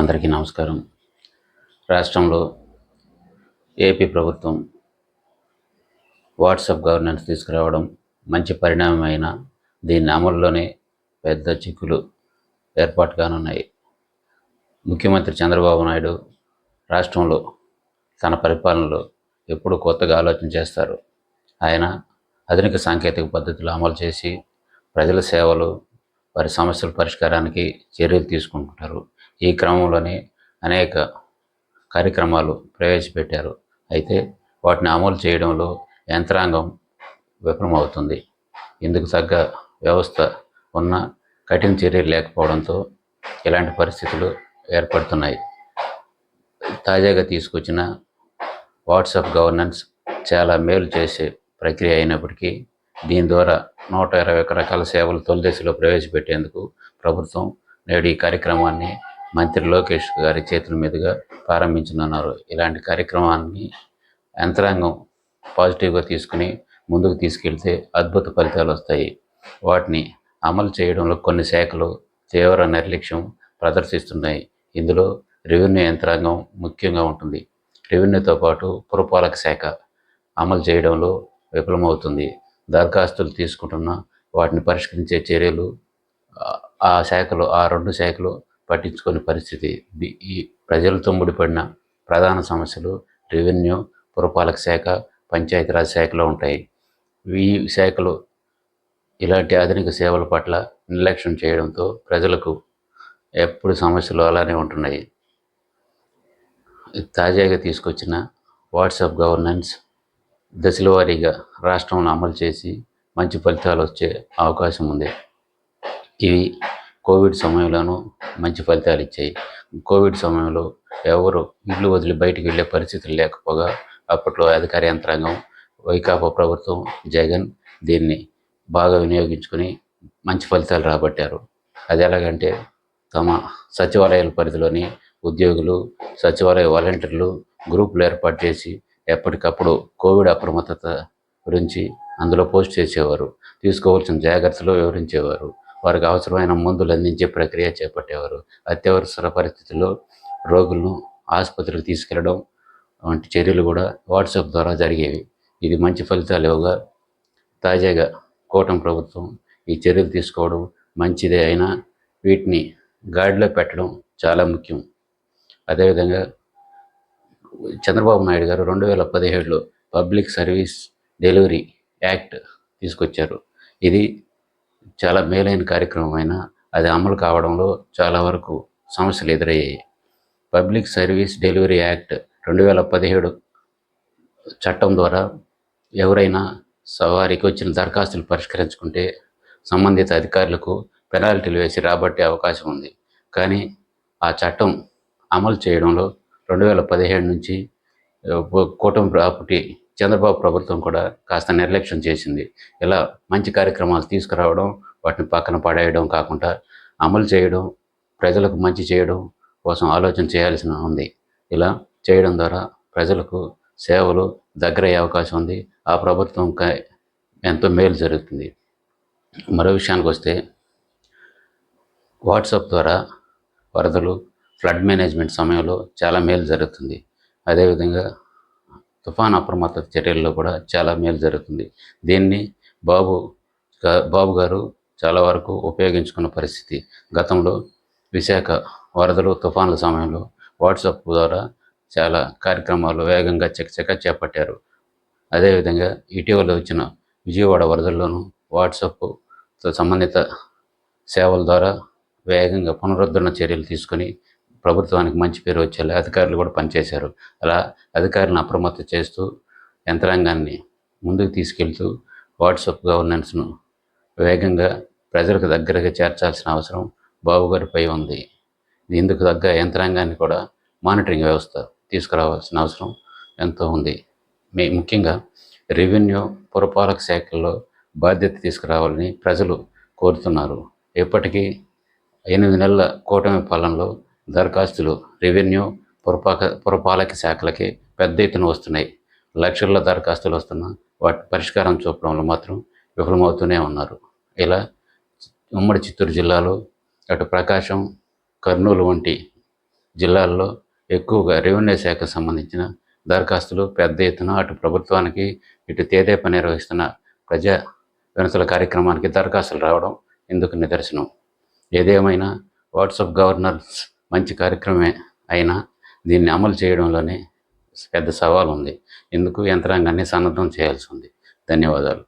అందరికీ నమస్కారం. రాష్ట్రంలో ఏపీ ప్రభుత్వం వాట్సాప్ గవర్నెన్స్ తీసుకురావడం మంచి పరిణామమైన దీని అమలులోనే పెద్ద చిక్కులు ఏర్పాటు కానున్నాయి ముఖ్యమంత్రి చంద్రబాబు నాయుడు రాష్ట్రంలో తన పరిపాలనలో ఎప్పుడు కొత్తగా ఆలోచన చేస్తారు. ఆయన ఆధునిక సాంకేతిక పద్ధతులు అమలు చేసి ప్రజల సేవలు వారి సమస్యల పరిష్కారానికి చర్యలు తీసుకుంటున్నారు ఈ క్రమంలోనే అనేక కార్యక్రమాలు ప్రవేశపెట్టారు. అయితే వాటిని అమలు చేయడంలో యంత్రాంగం విఫలమవుతుంది. ఇందుకు తగ్గ వ్యవస్థ ఉన్న కఠిన చర్యలు లేకపోవడంతో ఇలాంటి పరిస్థితులు ఏర్పడుతున్నాయి. తాజాగా తీసుకొచ్చిన వాట్సాప్ గవర్నెన్స్ చాలా మేలు చేసే ప్రక్రియ అయినప్పటికీ దీని ద్వారా నూట ఇరవై ఒక రకాల సేవలు తొలి దశలో ప్రవేశపెట్టేందుకు ప్రభుత్వం నేడు ఈ కార్యక్రమాన్ని మంత్రి లోకేష్ గారి చేతుల మీదుగా ప్రారంభించనున్నారు. ఇలాంటి కార్యక్రమాన్ని యంత్రాంగం పాజిటివ్గా తీసుకుని ముందుకు తీసుకెళ్తే అద్భుత ఫలితాలు వస్తాయి. వాటిని అమలు చేయడంలో కొన్ని శాఖలు తీవ్ర నిర్లక్ష్యం ప్రదర్శిస్తున్నాయి. ఇందులో రెవెన్యూ యంత్రాంగం ముఖ్యంగా ఉంటుంది. రెవెన్యూతో పాటు పురపాలక శాఖ అమలు చేయడంలో విఫలమవుతుంది. దరఖాస్తులు తీసుకుంటున్న వాటిని పరిష్కరించే చర్యలు ఆ- శాఖలు ఆ రెండు శాఖలు పట్టించుకునే పరిస్థితి. ఈ ప్రజలతో ముడిపడిన ప్రధాన సమస్యలు రెవెన్యూ పురపాలక శాఖ పంచాయతీరాజ్ శాఖలో ఉంటాయి. ఈ శాఖలు ఇలాంటి ఆధునిక సేవల పట్ల నిర్లక్ష్యం చేయడంతో ప్రజలకు ఎప్పుడు సమస్యలు అలానే ఉంటున్నాయి. తాజాగా తీసుకొచ్చిన వాట్సాప్ గవర్నెన్స్ దశల వారీగా రాష్ట్రంలో అమలు చేసి మంచి ఫలితాలు వచ్చే అవకాశం ఉంది. ఇవి కోవిడ్ సమయంలోనూ మంచి ఫలితాలు ఇచ్చాయి. కోవిడ్ సమయంలో ఎవరు ఇల్లు వదిలి బయటికి వెళ్ళే పరిస్థితులు లేకపోగా అప్పట్లో అధికార యంత్రాంగం వైకాపా ప్రభుత్వం జగన్ దీన్ని బాగా వినియోగించుకొని మంచి ఫలితాలు రాబట్టారు. అది ఎలాగంటే తమ సచివాలయాల పరిధిలోని ఉద్యోగులు సచివాలయ వాలంటీర్లు గ్రూపులు ఏర్పాటు చేసి ఎప్పటికప్పుడు కోవిడ్ అప్రమత్తత గురించి అందులో పోస్ట్ చేసేవారు. తీసుకోవాల్సిన జాగ్రత్తలు వివరించేవారు. వారికి అవసరమైన మందులు అందించే ప్రక్రియ చేపట్టేవారు. అత్యవసర పరిస్థితుల్లో రోగులను ఆసుపత్రికి తీసుకెళ్ళడం వంటి చర్యలు కూడా వాట్సాప్ ద్వారా జరిగేవి. ఇది మంచి ఫలితాలు ఇవ్వగా తాజాగా కూటమి ప్రభుత్వం ఈ చర్యలు తీసుకోవడం మంచిదే అయినా వీటిని గాడిలో పెట్టడం చాలా ముఖ్యం. అదేవిధంగా చంద్రబాబు నాయుడు గారు రెండు వేల పదిహేడులో పబ్లిక్ సర్వీస్ డెలివరీ యాక్ట్ తీసుకొచ్చారు. ఇది చాలా మేలైన కార్యక్రమం అయినా అది అమలు కావడంలో చాలా వరకు సమస్యలు ఎదురయ్యాయి. పబ్లిక్ సర్వీస్ డెలివరీ యాక్ట్ రెండు వేల పదిహేడు చట్టం ద్వారా ఎవరైనా సవారికి వచ్చిన దరఖాస్తులు పరిష్కరించుకుంటే సంబంధిత అధికారులకు పెనాల్టీలు వేసి రాబట్టే అవకాశం ఉంది. కానీ ఆ చట్టం అమలు చేయడంలో రెండు వేల పదిహేడు నుంచి కూటమి ప్రాపర్టీ చంద్రబాబు ప్రభుత్వం కూడా కాస్త నిర్లక్ష్యం చేసింది. ఇలా మంచి కార్యక్రమాలు తీసుకురావడం వాటిని పక్కన పడేయడం కాకుండా అమలు చేయడం ప్రజలకు మంచి చేయడం కోసం ఆలోచన చేయాల్సిన ఉంది. ఇలా చేయడం ద్వారా ప్రజలకు సేవలు దగ్గరయ్యే అవకాశం ఉంది. ఆ ప్రభుత్వం ఎంతో మేలు జరుగుతుంది. మరో విషయానికి వస్తే వాట్సాప్ ద్వారా వరదలు ఫ్లడ్ మేనేజ్మెంట్ సమయంలో చాలా మేలు జరుగుతుంది. అదేవిధంగా తుఫాన్ అప్రమత్త చర్యల్లో కూడా చాలా మేలు జరుగుతుంది. దీన్ని బాబు బాబు గారు చాలా వరకు ఉపయోగించుకున్న పరిస్థితి. గతంలో విశాఖ వరదలు తుఫాన్ల సమయంలో వాట్సాప్ ద్వారా చాలా కార్యక్రమాలు వేగంగా చకచక చేపట్టారు. అదేవిధంగా ఇటీవల వచ్చిన విజయవాడ వరదల్లోనూ వాట్సాప్ సంబంధిత సేవల ద్వారా వేగంగా పునరుద్ధరణ చర్యలు తీసుకొని ప్రభుత్వానికి మంచి పేరు వచ్చేలా అధికారులు కూడా పనిచేశారు. అలా అధికారులను అప్రమత్తం చేస్తూ యంత్రాంగాన్ని ముందుకు తీసుకెళ్తూ వాట్సాప్ గవర్నెన్స్ను వేగంగా ప్రజలకు దగ్గరగా చేర్చాల్సిన అవసరం బాబు గారిపై ఉంది. ఇందుకు తగ్గ యంత్రాంగాన్ని కూడా మానిటరింగ్ వ్యవస్థ తీసుకురావాల్సిన అవసరం ఎంతో ఉంది. మీ ముఖ్యంగా రెవెన్యూ పురపాలక శాఖల్లో బాధ్యత తీసుకురావాలని ప్రజలు కోరుతున్నారు. ఇప్పటికీ ఎనిమిది నెలల కూటమి పాలనలో దరఖాస్తులు రెవెన్యూ పురపాక పురపాలక శాఖలకి పెద్ద ఎత్తున వస్తున్నాయి. లక్షల్లో దరఖాస్తులు వస్తున్నా వాటి పరిష్కారం చూపడంలో మాత్రం విఫలమవుతూనే ఉన్నారు. ఇలా ఉమ్మడి చిత్తూరు జిల్లాలో అటు ప్రకాశం కర్నూలు వంటి జిల్లాల్లో ఎక్కువగా రెవెన్యూ శాఖకు సంబంధించిన దరఖాస్తులు పెద్ద ఎత్తున అటు ప్రభుత్వానికి ఇటు తేదేపా నిర్వహిస్తున్న ప్రజా వినతుల కార్యక్రమానికి దరఖాస్తులు రావడం ఇందుకు నిదర్శనం. ఏదేమైనా వాట్సాప్ గవర్నర్స్ మంచి కార్యక్రమమే అయినా దీన్ని అమలు చేయడంలోనే పెద్ద సవాల్ ఉంది ఇందుకు యంత్రాంగాన్ని సన్నద్ధం చేయాల్సి ఉంది. ధన్యవాదాలు.